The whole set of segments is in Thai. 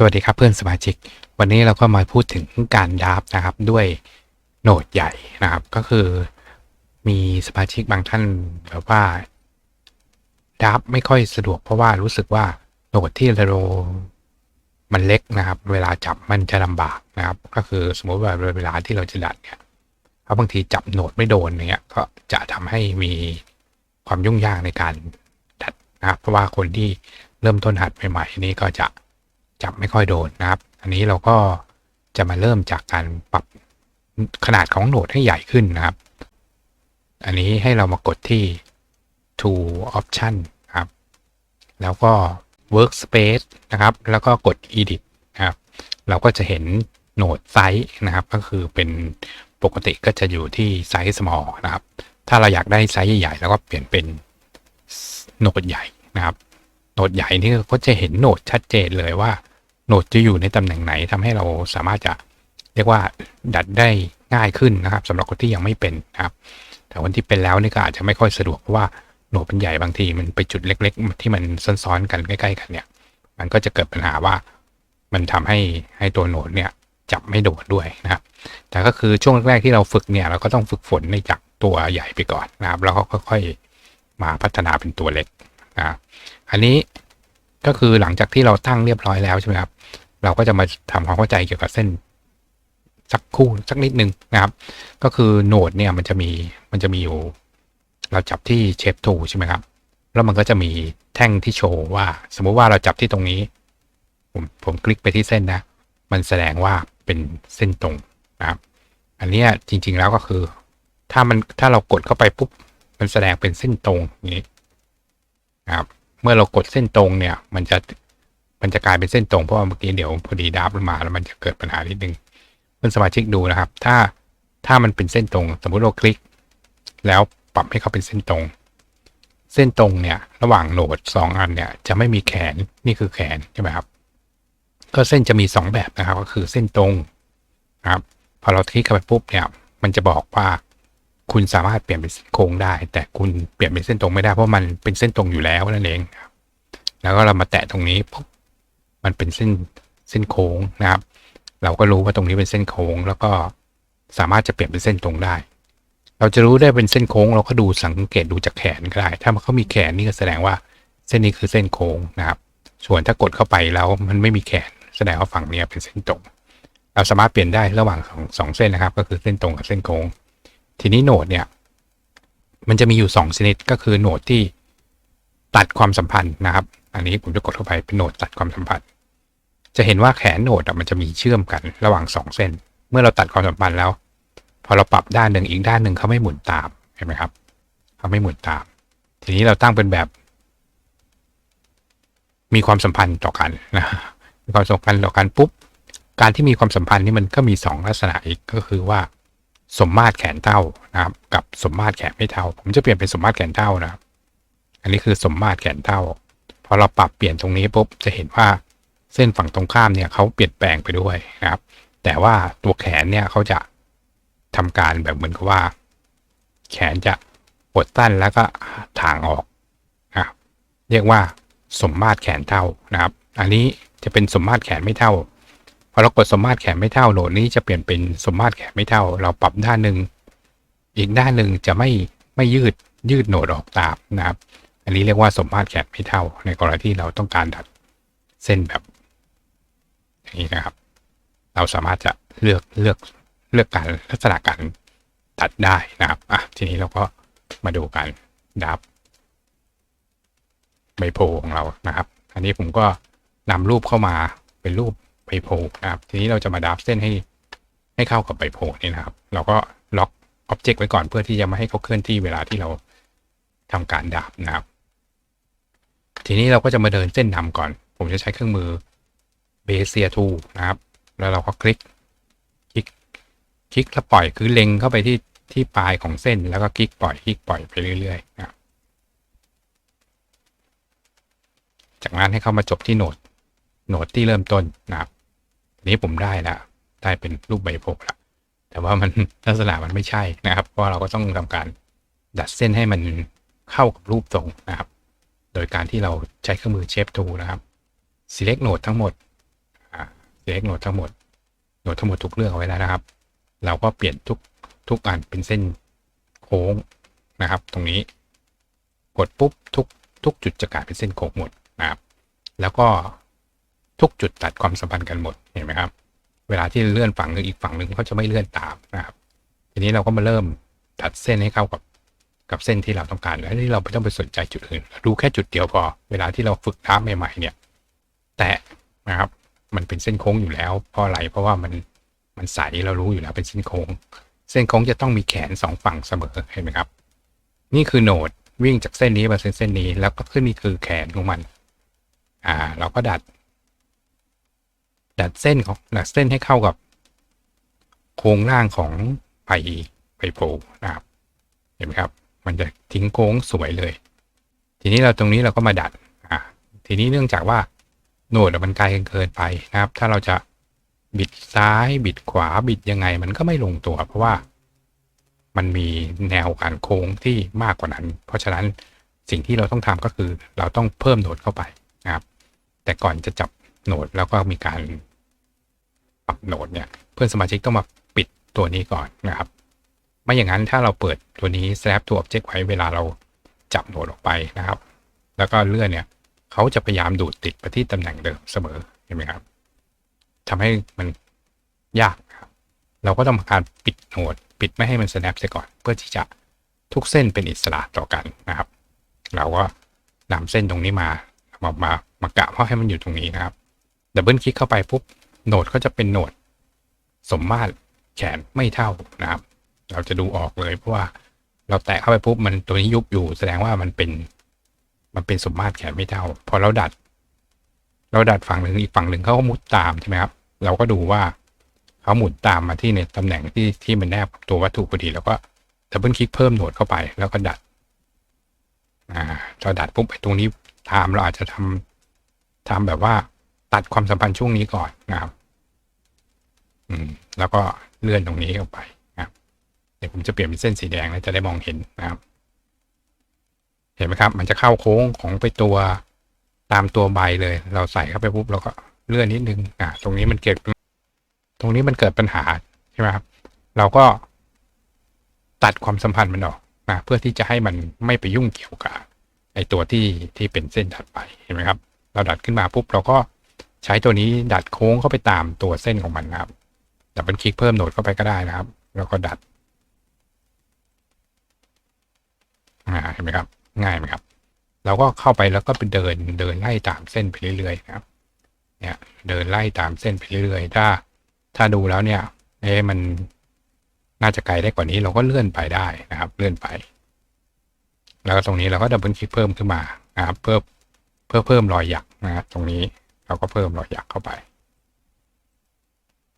สวัสดีครับเพื่อนสมาชิก วันนี้เราก็มาพูดถึงการดราฟต์นะครับด้วยโหนดใหญ่นะครับ ก็คือมีสมาชิกบางท่านแบบว่าดราฟต์ไม่ค่อยสะดวกเพราะว่ารู้สึกว่าโหนดที่เรามันเล็กนะครับ เวลาจับมันจะลำบากนะครับ ก็คือสมมติว่าเวลาที่เราจะดัดเนี่ยเพราะบางทีจับโหนดไม่โดนเนี่ยก็จะทำให้มีความยุ่งยากในการดัดนะครับ เพราะว่าคนที่เริ่มต้นหัดใหม่ๆนี่ก็จะ จับไม่ค่อยโดนนะครับ อันนี้เราก็จะมาเริ่มจากการปรับขนาดของโหนดให้ใหญ่ขึ้นนะครับ อันนี้ให้เรามากดที่ tool option ครับ แล้วก็ workspace นะครับ แล้วก็กด edit นะครับ เราก็จะเห็นโหนดไซส์นะครับ ก็คือเป็นปกติก็จะอยู่ที่ไซส์ small นะครับ ถ้าเราอยากได้ไซส์ใหญ่ๆเราก็เปลี่ยนเป็นโหนดใหญ่นะครับ โหนดใหญ่นี่ก็จะเห็นโหนดชัดเจนเลยว่าโหนดจะอยู่ในตำแหน่งไหนทำให้เราสามารถจะเรียกว่าดัดได้ง่ายขึ้นนะครับสำหรับคนที่ยังไม่เป็นนะครับ แต่คนที่เป็นแล้วนี่ก็อาจจะไม่ค่อยสะดวกเพราะว่าโหนดมันใหญ่บางทีมันไปจุดเล็ก ๆ ที่มันซ้อนๆกันใกล้ๆกันเนี่ย มันก็จะเกิดปัญหาว่ามันทำให้ให้ตัวโหนดเนี่ยจับไม่โดดด้วยนะครับ แต่ก็คือช่วงแรกๆที่เราฝึกเนี่ยเราก็ต้องฝึกฝนในจากตัวใหญ่ไปก่อนนะครับ แล้วก็ค่อยๆมาพัฒนาเป็นตัวเล็ก อันนี้ก็คือหลังจากที่เราตั้งเรียบร้อยแล้วใช่ไหมครับ เราก็จะมาทำความเข้าใจเกี่ยวกับเส้นสักคู่สักนิดนึงนะครับ ก็คือโหนดเนี่ยมันจะมีมันจะมีอยู่ เราจับที่เชฟทูใช่ไหมครับ แล้วมันก็จะมีแท่งที่โชว์ว่า สมมุติว่าเราจับที่ตรงนี้ ผมผมคลิกไปที่เส้นนะ มันแสดงว่าเป็นเส้นตรงนะครับ อันนี้จริงๆแล้วก็คือ ถ้ามันถ้าเรากดเข้าไปปุ๊บมันแสดงเป็นเส้นตรงอย่างนี้ นะครับเมื่อเรากดเส้นตรงเนี่ย มันจะมันจะกลายเป็นเส้นตรงเพราะเมื่อกี้เดี๋ยวพอดีดับมันมาแล้วมันจะเกิดปัญหานิดนึงเพื่อนสมาชิกดูนะครับ ถ้าถ้ามันเป็นเส้นตรง สมมุติเราคลิก แล้วปรับให้เขาเป็นเส้นตรง เส้นตรงเนี่ยระหว่างโหนดสองอันเนี่ยจะไม่มีแขนนี่คือแขนใช่ไหมครับ ก็เส้นจะมีสองแบบนะครับ ก็คือเส้นตรงนะครับพอเราคลิกเข้าไปปุ๊บเนี่ยมันจะบอกว่า คุณสามารถเปลี่ยนเป็นโค้งได้ แต่คุณเปลี่ยนเป็นเส้นตรงไม่ได้เพราะมันเป็นเส้นตรงอยู่แล้วนั่นเองครับ แล้วก็เรามาแตะตรงนี้ปุ๊บมันเป็นเส้นเส้นโค้งนะครับ เราก็รู้ว่าตรงนี้เป็นเส้นโค้ง แล้วก็สามารถจะเปลี่ยนเป็นเส้นตรงได้ เราจะรู้ได้เป็นเส้นโค้ง เราก็ดูสังเกตดูจากแขนก็ได้ ถ้ามันเขามีแขนนี่ก็แสดงว่าเส้นนี้คือเส้นโค้งนะครับ ส่วนถ้ากดเข้าไปแล้วมันไม่มีแขน แสดงว่าฝั่งนี้เป็นเส้นตรง เราสามารถเปลี่ยนได้ระหว่างสองสองเส้นนะครับ ก็คือเส้นตรงกับเส้นโค้ง ทีนี้โหนดเนี่ย มันจะมีอยู่สองชนิดก็คือโหนดที่ตัดความสัมพันธ์นะครับ อันนี้ผมจะกดเข้าไปเป็นโหนดตัดความสัมพันธ์ จะเห็นว่าแขนโหนดมันจะมีเชื่อมกันระหว่างสองเส้น เมื่อเราตัดความสัมพันธ์แล้ว พอเราปรับด้านหนึ่งอีกด้านหนึ่งเขาไม่หมุนตามเห็นไหมครับเขาไม่หมุนตาม ทีนี้เราตั้งเป็นแบบ มีความสัมพันธ์ต่อกันนะมีความสัมพันธ์ต่อกันปุ๊บการที่มีความสัมพันธ์นี่มันก็มีสองลักษณะอีกก็คือว่า สมมาตรแขนเท่านะครับ กับสมมาตรแขนไม่เท่า ผมจะเปลี่ยนเป็นสมมาตรแขนเท่านะครับ อันนี้คือสมมาตรแขนเท่าพอเราปรับเปลี่ยนตรงนี้ปุ๊บจะเห็นว่าเส้นฝั่งตรงข้ามเนี่ยเขาเปลี่ยนแปลงไปด้วยนะครับ แต่ว่าตัวแขนเนี่ยเขาจะทำการแบบเหมือนกับว่า แขนจะปดตั้นแล้วก็ถางออกนะครับเรียกว่าสมมาตรแขนเท่านะครับ อันนี้จะเป็นสมมาตรแขนไม่เท่า เรากดสมมาตรแขนไม่เท่าโหนดนี้จะเปลี่ยนเป็นสมมาตรแขนไม่เท่า เราปรับด้านหนึ่งอีกด้านหนึ่งจะไม่ไม่ยืดยืดโหนดออกตามนะครับ อันนี้เรียกว่าสมมาตรแขนไม่เท่า ในกรณีที่เราต้องการดัดเส้นแบบอย่างนี้นะครับ เราสามารถจะเลือกเลือกเลือกการลักษณะการตัดได้นะครับอะทีนี้เราก็มาดูกันดับใบโพของเรานะครับ อันนี้ผมก็นำรูปเข้ามาเป็นรูป ใบโพครับทีนี้เราจะมาดับเส้นให้ให้เข้ากับใบโพนี่นะครับ เราก็ล็อกอ็อบเจกต์ไว้ก่อนเพื่อที่จะไม่ให้เขาเคลื่อนที่เวลาที่เราทำการดับนะครับ ทีนี้เราก็จะมาเดินเส้นนำก่อน ผมจะใช้เครื่องมือเบเซียทูนะครับ แล้วเราก็คลิกคลิกคลิกแล้วปล่อยคือเล็งเข้าไปที่ที่ปลายของเส้นแล้วก็คลิกปล่อยคลิกปล่อยไปเรื่อยๆนะครับจากนั้นให้เข้ามาจบที่โหนดโหนดที่เริ่มต้นนะครับ นี้ผมได้แล้วได้เป็นรูปใบโพกแล้วแต่ว่ามันลักษณะมันไม่ใช่นะครับ เพราะว่าเราก็ต้องทำการดัดเส้นให้มันเข้ากับรูปทรงนะครับ โดยการที่เราใช้เครื่องมือเชฟทูนะครับ select node ทั้งหมด select โหนดทั้งหมดโหนดทั้งหมดถูกเลือกเอาไว้แล้วนะครับ เราก็เปลี่ยนทุกทุกอันเป็นเส้นโค้งนะครับ ตรงนี้กดปุ๊บทุกทุกจุดจะกลายเป็นเส้นโค้งหมดนะครับ แล้วก็ ทุกจุดตัดความสัมพันธ์กันหมดเห็นไหมครับ เวลาที่เลื่อนฝั่งหนึ่งอีกฝั่งหนึ่งเขาจะไม่เลื่อนตามนะครับ ทีนี้เราก็มาเริ่มตัดเส้นให้เข้ากับกับเส้นที่เราต้องการแล้วที่เราไม่ต้องไปสนใจจุดอื่นราดูแค่จุดเดียวพอ เวลาที่เราฝึกท้าใหม่ๆเนี่ย แตะนะครับมันเป็นเส้นโค้งอยู่แล้วเพราะอะไรเพราะว่ามันมันใสเรารู้อยู่แล้วเป็นเส้นโค้ง เส้นโค้งจะต้องมีแขนสองฝั่งเสมอเห็นไหมครับ นี่คือโหนดวิ่งจากเส้นนี้มาเส้นเส้นนี้ แล้วก็ขึ้นนี่คือแขนของมัน อ่า เราก็ดัด ดัดเส้นของดัดเส้นให้เข้ากับ โครงร่างของไผ่ไผ่โพนะครับ เห็นไหมครับ มันจะทิ้งโค้งสวยเลย ทีนี้เราตรงนี้เราก็มาดัดอ่าทีนี้เนื่องจากว่าโหนดมันไกลเกินไปนะครับ ถ้าเราจะบิดซ้ายบิดขวาบิดยังไง มันก็ไม่ลงตัว เพราะว่ามันมีแนวการโค้งที่มากกว่านั้น เพราะฉะนั้นสิ่งที่เราต้องทำก็คือเราต้องเพิ่มโหนดเข้าไปนะครับ แต่ก่อนจะจับโหนดแล้วก็มีการ ปรับโหนดเนี่ยเพื่อนสมาชิกต้องมาปิดตัวนี้ก่อนนะครับ ไม่อย่างนั้นถ้าเราเปิดตัวนี้ snap ตัว object ไว้เวลาเราจับโหนดออกไปนะครับ แล้วก็เลื่อนเนี่ยเขาจะพยายามดูดติดไปที่ตำแหน่งเดิมเสมอเห็นไหมครับทำให้มันยากครับเราก็ต้องทำการปิดโหนดปิดไม่ให้มัน snap เสียก่อน เพื่อที่จะทุกเส้นเป็นอิสระต่อกันนะครับ เราก็นำเส้นตรงนี้มามามามากะเพราะให้มันอยู่ตรงนี้นะครับดับเบิลคลิกเข้าไปปุ๊บ โหนดก็จะเป็นโหนดสมมาตรแขนไม่เท่านะครับ เราจะดูออกเลยเพราะว่าเราแตะเข้าไปปุ๊บมันตัวนี้ยุบอยู่ แสดงว่ามันเป็น มันเป็นสมมาตรแขนไม่เท่า พอเราดัด เราดัดฝั่งหนึ่งอีกฝั่งหนึ่งเขาก็มุดตามใช่ไหมครับ เราก็ดูว่าเขาหมุนตามมาที่ในตำแหน่งที่ที่มันแนบตัววัตถุพอดีแล้วก็ดับเบิลคลิกเพิ่มโหนดเข้าไปแล้วก็ดัด อ่าเราดัดปุ๊บไอ้ตรงนี้ทำเราอาจจะทำทำแบบว่า ตัดความสัมพันธ์ช่วงนี้ก่อนนะครับ อืม แล้วก็เลื่อนตรงนี้เข้าไปนะครับ เดี๋ยวผมจะเปลี่ยนเป็นเส้นสีแดงแล้วจะได้มองเห็นนะครับ เห็นไหมครับ มันจะเข้าโค้งของไปตัวตามตัวใบเลย เราใส่เข้าไปปุ๊บเราก็เลื่อนนิดนึง อ่า ตรงนี้มันเกิด ตรงนี้มันเกิดปัญหาใช่ไหมครับ เราก็ตัดความสัมพันธ์มันออกนะเพื่อที่จะให้มันไม่ไปยุ่งเกี่ยวกับไอตัวที่ที่เป็นเส้นถัดไปเห็นไหมครับ เราดัดขึ้นมาปุ๊บเราก็ ใช้ตัวนี้ดัดโค้งเข้าไปตามตัวเส้นของมันนะครับดับเบิลคลิกเพิ่มโหนดเข้าไปก็ได้นะครับ แล้วก็ดัดเห็นไหมครับ ง่ายไหมครับ เราก็เข้าไปแล้วก็ไปเดินเดินไล่ตามเส้นไปเรื่อยๆนะครับ เนี่ยเดินไล่ตามเส้นไปเรื่อยๆ ถ้า ถ้าดูแล้วเนี่ย เอ๊ะมันน่าจะไกลได้กว่านี้เราก็เลื่อนไปได้นะครับ เลื่อนไป แล้วก็ตรงนี้เราก็ดับเบิลคลิกเพิ่มขึ้นมานะครับ เพื่อเพื่อเพิ่มรอยหยักนะครับตรงนี้ เราก็เพิ่มรอยหยักเข้าไป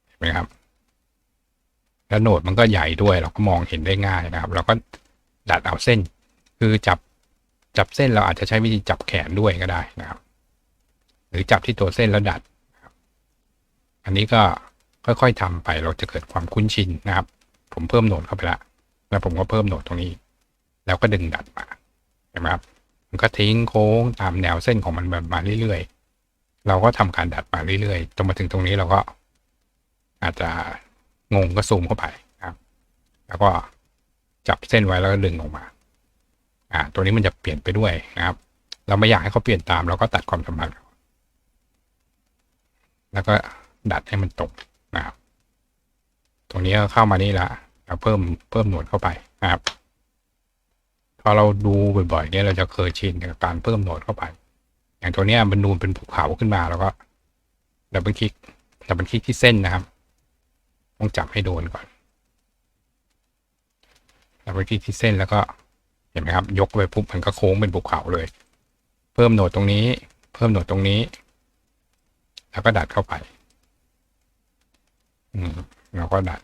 เห็นไหมครับ แล้วโหนดมันก็ใหญ่ด้วยเราก็มองเห็นได้ง่ายนะครับ เราก็ดัดเอาเส้น คือจับจับเส้นเราอาจจะใช้วิธีจับแขนด้วยก็ได้นะครับ หรือจับที่ตัวเส้นแล้วดัด อันนี้ก็ค่อยๆทำไปเราจะเกิดความคุ้นชินนะครับ ผมเพิ่มโหนดเข้าไปละแล้วผมก็เพิ่มโหนดตรงนี้ แล้วก็ดึงดัดมาเห็นไหมครับมันก็ทิ้งโค้งตามแนวเส้นของมันแบบมาเรื่อยๆ เราก็ทำการดัดมาเรื่อยๆจนมาถึงตรงนี้เราก็อาจจะงงก็ซูมเข้าไปครับ แล้วก็จับเส้นไว้แล้วก็ดึงออกมา อ่า ตัวนี้มันจะเปลี่ยนไปด้วยนะครับ เราไม่อยากให้เขาเปลี่ยนตามเราก็ตัดความสัมพันธ์แล้วก็ดัดให้มันตรงนะครับ ตรงนี้ก็เข้ามานี่ละเราเพิ่มเพิ่มหนวดเข้าไปนะครับ พอเราดูบ่อยๆเนี่ยเราจะเคยชินกับการเพิ่มโหนดเข้าไป อย่างตัวเนี้ยมันนูนเป็นภูเขาขึ้นมาแล้วก็ดับเบิลคลิกดับเบิลคลิกที่เส้นนะครับ ต้องจับให้โดนก่อนดับเบิลคลิกที่เส้นแล้วก็เห็นไหมครับ ยกไปปุ๊บมันก็โค้งเป็นภูเขาเลย เพิ่มโหนดตรงนี้ เพิ่มโหนดตรงนี้ แล้วก็ดัดเข้าไป อืมแล้วก็ดัด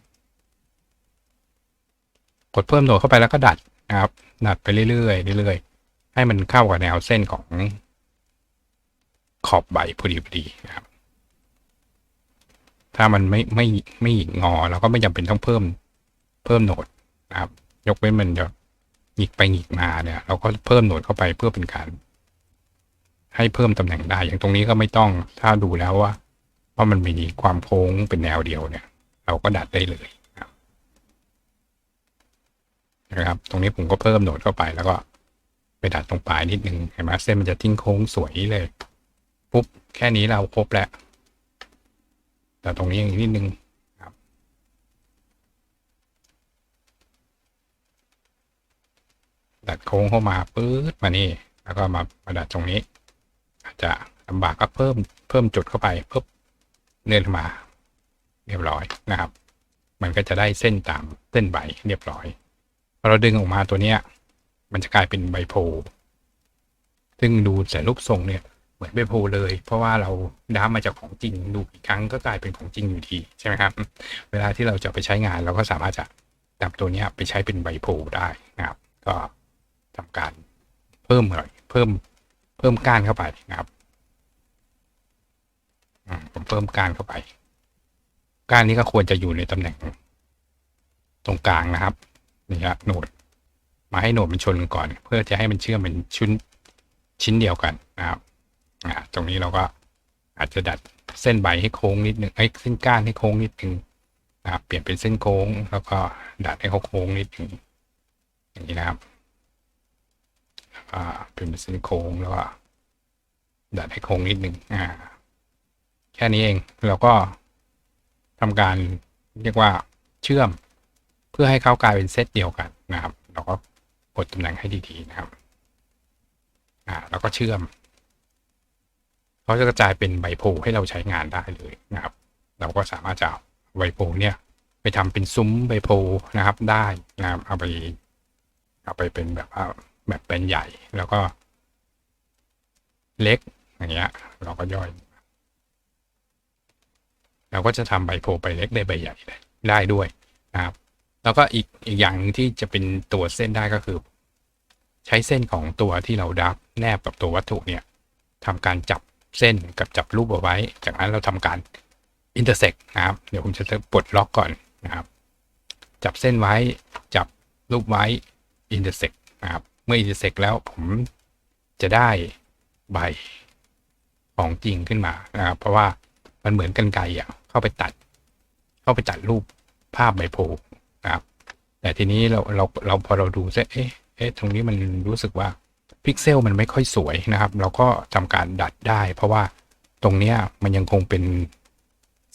กดเพิ่มโหนดเข้าไปแล้วก็ดัดนะครับ ดัดไปเรื่อยๆเรื่อยๆให้มันเข้ากับแนวเส้นของ ขอบใบพอดีพอดีนะครับ ถ้ามันไม่ไม่ไม่งอเราก็ไม่จำเป็นต้องเพิ่มเพิ่มโหนดนะครับ ยกเว้นมันจะหยิกไปหยิกมาเนี่ย เราก็เพิ่มโหนดเข้าไปเพื่อเป็นการ ให้เพิ่มตำแหน่งได้ อย่างตรงนี้ก็ไม่ต้องถ้าดูแล้วว่าเพราะมันมีความโค้งเป็นแนวเดียวเนี่ย เราก็ดัดได้เลยนะครับ ตรงนี้ผมก็เพิ่มโหนดเข้าไปแล้วก็ไปดัดตรงปลายนิดนึงเห็นไหมเส้นมันจะทิ้งโค้งสวยเลย ปุ๊บแค่นี้เราครบแล้วแต่ตรงนี้อีกนิดนึงครับ ดัดโค้งเข้ามาปื๊ดมานี่ แล้วก็มามาดัดตรงนี้ อาจจะลำบากก็เพิ่มเพิ่มจุดเข้าไปปุ๊บเลื่อนเข้ามา เรียบร้อยนะครับ มันก็จะได้เส้นตามเส้นใบเรียบร้อยพอเราดึงออกมาตัวเนี้ย มันจะกลายเป็นใบโพธิ์ซึ่งดูแต่รูปทรงเนี่ย เหมือนใบโพเลย เพราะว่าเราด้ามาจากของจริงดูอีกครั้งก็กลายเป็นของจริงอยู่ดีใช่ไหมครับ เวลาที่เราจะไปใช้งานเราก็สามารถจะดับตัวนี้ไปใช้เป็นใบโพได้นะครับ ก็ทำการเพิ่มหน่อยเพิ่มเพิ่มก้านเข้าไปนะครับผมเพิ่มก้านเข้าไป ก้านนี้ก็ควรจะอยู่ในตำแหน่ง ตรงกลางนะครับนี่ครับโหนด มาให้โหนดมันชนกันก่อน เพื่อจะให้มันเชื่อมเป็นชิ้นชิ้นเดียวกันนะครับ อ่าตรงนี้เราก็อาจจะดัดเส้นใบให้โค้งนิดนึงไอ้ยเส้นก้านให้โค้งนิดนึงนะครับเปลี่ยนเป็นเส้นโค้งแล้วก็ดัดให้เขาโค้งนิดนึงอย่างนี้นะครับอ่าเปลี่ยนเป็นเส้นโค้งแล้วก็ดัดให้โค้งนิดนึงอ่า แค่นี้เองเราก็ทำการเรียกว่าเชื่อมเพื่อให้เขากลายเป็นเซตเดียวกันนะครับ เราก็กดตำแหน่งให้ดีๆนะครับ อ่า แล้วก็เชื่อม เขาจะกระจายเป็นใบโพให้เราใช้งานได้เลยนะครับ เราก็สามารถจะเอาใบโพเนี่ยไปทำเป็นซุ้มใบโพนะครับได้นะครับเอาไปเอาไปเป็นแบบว่าแบบเป็นใหญ่แล้วก็เล็กอย่างเงี้ยเราก็ย่อย เราก็จะทำใบโพธิ์ใบเล็กได้ใบใหญ่ได้ได้ด้วยนะครับ แล้วก็อีกอีกอย่างหนึ่งที่จะเป็นตัวเส้นได้ก็คือ ใช้เส้นของตัวที่เราดับแนบกับตัววัตถุเนี่ยทำการจับ เส้นกับจับรูปเอาไว้ จากนั้นเราทำการอินเตอร์เซกนะครับ เดี๋ยวผมจะปลดล็อกก่อนนะครับ จับเส้นไว้จับรูปไว้อินเตอร์เซกนะครับ เมื่ออินเตอร์เซกแล้วผมจะได้ใบของจริงขึ้นมานะครับ เพราะว่ามันเหมือนกันไกรอะเข้าไปตัด เข้าไปตัดรูปภาพใบโพนะครับ แต่ทีนี้เราเราเราพอเราดูเอ๊ะเอ๊ะตรงนี้มันรู้สึกว่า พิกเซลมันไม่ค่อยสวยนะครับ เราก็ทำการดัดได้ เพราะว่าตรงเนี้ยมันยังคงเป็น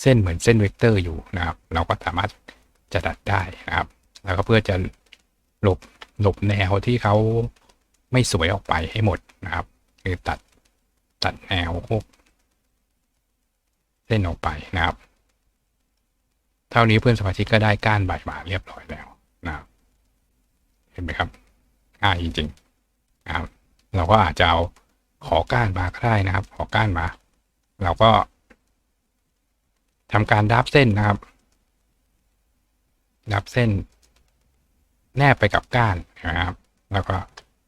เส้นเหมือนเส้นเวกเตอร์อยู่นะครับ เราก็สามารถจะดัดได้นะครับ แล้วก็เพื่อจะหลบหลบแนวที่เขาไม่สวยออกไปให้หมดนะครับ คือตัดตัดแนวพวกเส้นออกไปนะครับ เท่านี้เพื่อนสมาชิกก็ได้ก้านใบหมาเรียบร้อยแล้วนะครับ เห็นไหมครับง่ายจริงๆนะครับ เราก็อาจจะเอาขอก้านมาก็ได้นะครับ ขอก้านมา เราก็ทำการดับเส้นนะครับ ดับเส้น แนบไปกับก้านนะครับ แล้วก็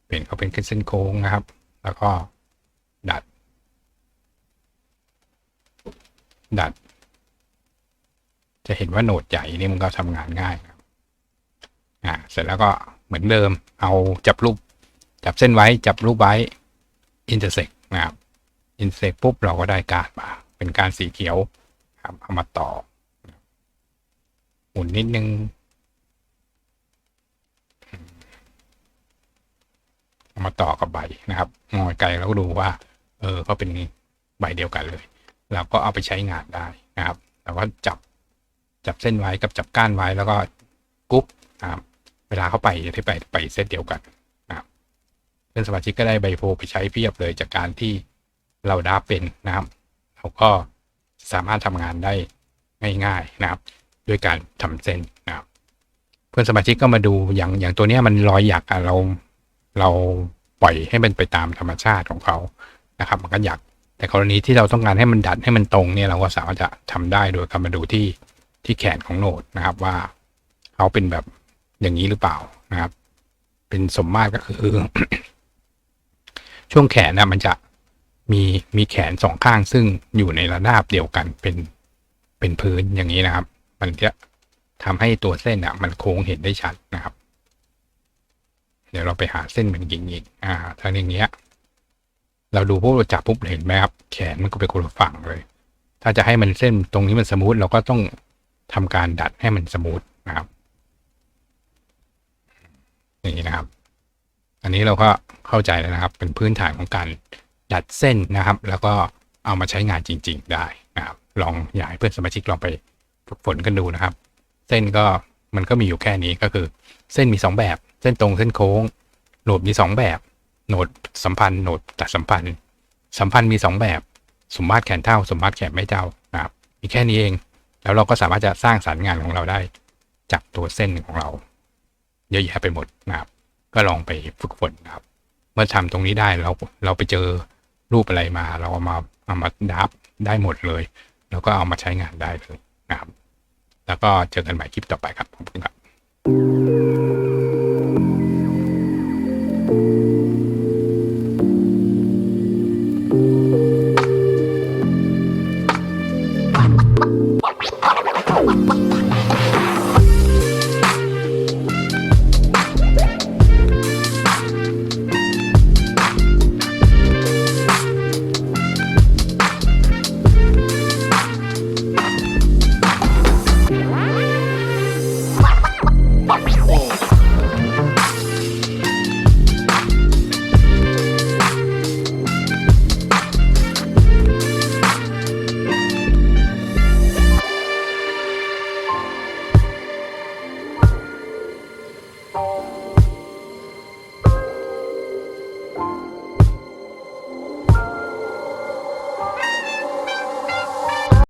เปลี่ยนเขาเป็นเส้นโค้งนะครับ แล้วก็ดัด ดัด จะเห็นว่าโหนดใหญ่นี่มันก็ทำงานง่ายนะครับอ่าเสร็จแล้วก็เหมือนเดิม เอาจับรูป จับเส้นไว้จับรูปไว้อินเตอร์เซกนะครับอินเตอร์เซกปุ๊บเราก็ได้การดมา เป็นการสีเขียวครับเอามาต่อ หมุนนิดนึงเอามาต่อกับใบนะครับมองไกลแล้วก็ดูว่า เออก็เป็นใบเดียวกันเลย เราก็เอาไปใช้งานได้นะครับเราก็จับจับเส้นไว้กับจับก้านไว้แล้วก็กุ๊บนะครับเวลาเข้าไปจะได้ไปไปเซตเดียวกัน พื่อนสมาชิกก็ได้ใบโพไปใช้เพียบเลยจากการที่เราดับเป็นนะครับเราก็สามารถทำงานได้ง่ายๆนะครับ ด้วยการทำเส้นนะครับ เพื่อนสมาชิกก็มาดูอย่างอย่างตัวเนี้ยมันรอยหยักอะเราเราปล่อยให้มันไปตามธรรมชาติของเขานะครับ มันก็หยักแต่กรณีที่เราต้องการให้มันดัดให้มันตรงเนี่ยเราก็สามารถจะทำได้โดยการมาดูที่ที่แขนของโนดนะครับว่าเขาเป็นแบบอย่างนี้หรือเปล่านะครับ เป็นสมมาตรก็คือ ช่วงแขนนะมันจะมีมีแขนสองข้างซึ่งอยู่ในระนาบเดียวกันเป็นเป็นพื้นอย่างนี้นะครับ มันจะทำให้ตัวเส้นอะ มันโค้งเห็นได้ชัดนะครับ เดี๋ยวเราไปหาเส้นเหมือนกิ่งอีกอ่าถ้าอย่างเงี้ย เราดูพวกเราจับปุ๊บเห็นไหมครับ แขนมันก็เป็นคนละฝั่งเลย ถ้าจะให้มันเส้นตรงนี้มันสมูทเราก็ต้องทำการดัดให้มันสมูทนะครับ นี่นะครับ อันนี้เราก็ เข้าใจแล้วนะครับ เป็นพื้นฐานของการดัดเส้นนะครับ แล้วก็เอามาใช้งานจริง ๆ ได้นะครับ ลองอยากให้เพื่อนสมาชิกลองไปฝึกฝนกันดูนะครับ เส้นก็มันก็มีอยู่แค่นี้ก็คือ เส้นมีสองแบบ เส้นตรงเส้นโค้งโหนดมีสองแบบโหนดสัมพันธ์โหนดตัดสัมพันธ์ สัมพันธ์มีสองแบบ สมมาตรแขนเท่า สมมาตรแขนไม่เท่านะครับมีแค่นี้เอง แล้วเราก็สามารถจะสร้างสรรค์งานของเราได้ จากตัวเส้นของเรา เยอะแยะไปหมดนะครับ ก็ลองไปฝึกฝนนะครับ เมื่อทำตรงนี้ได้เราเราไปเจอรูปอะไรมา เราเอามาเอามาดับได้หมดเลย แล้วก็เอามาใช้งานได้เลยนะครับ แล้วก็เจอกันใหม่คลิปต่อไปครับขอบคุณครับ